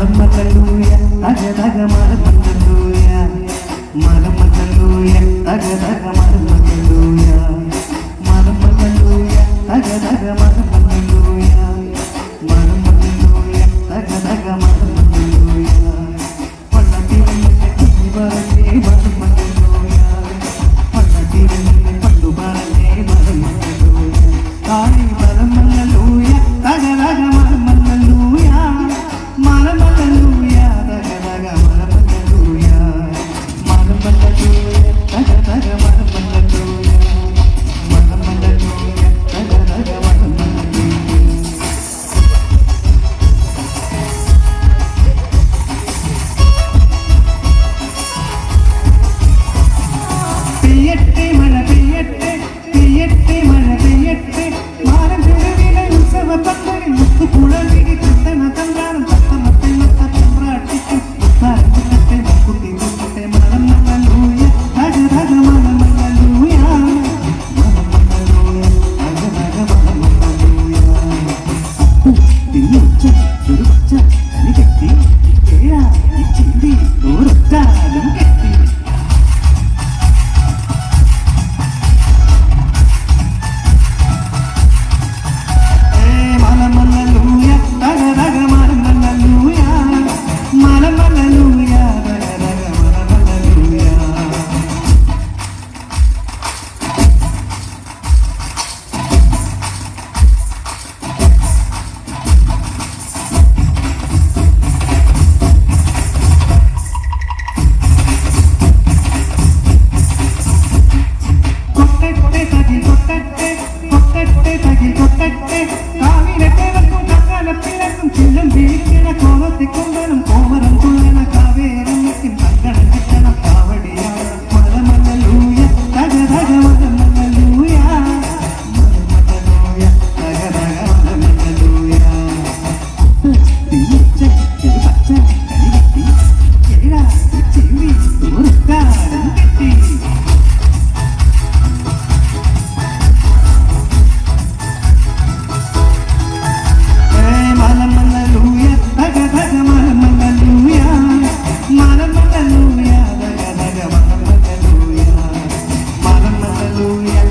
മലമല്ലൂയ തക തക തക തക മലമല്ലൂയ മലമല്ലൂയ തക തക മലമല്ലൂയ മലമല്ലൂയ തക തക മലമല്ലൂയ Thank you.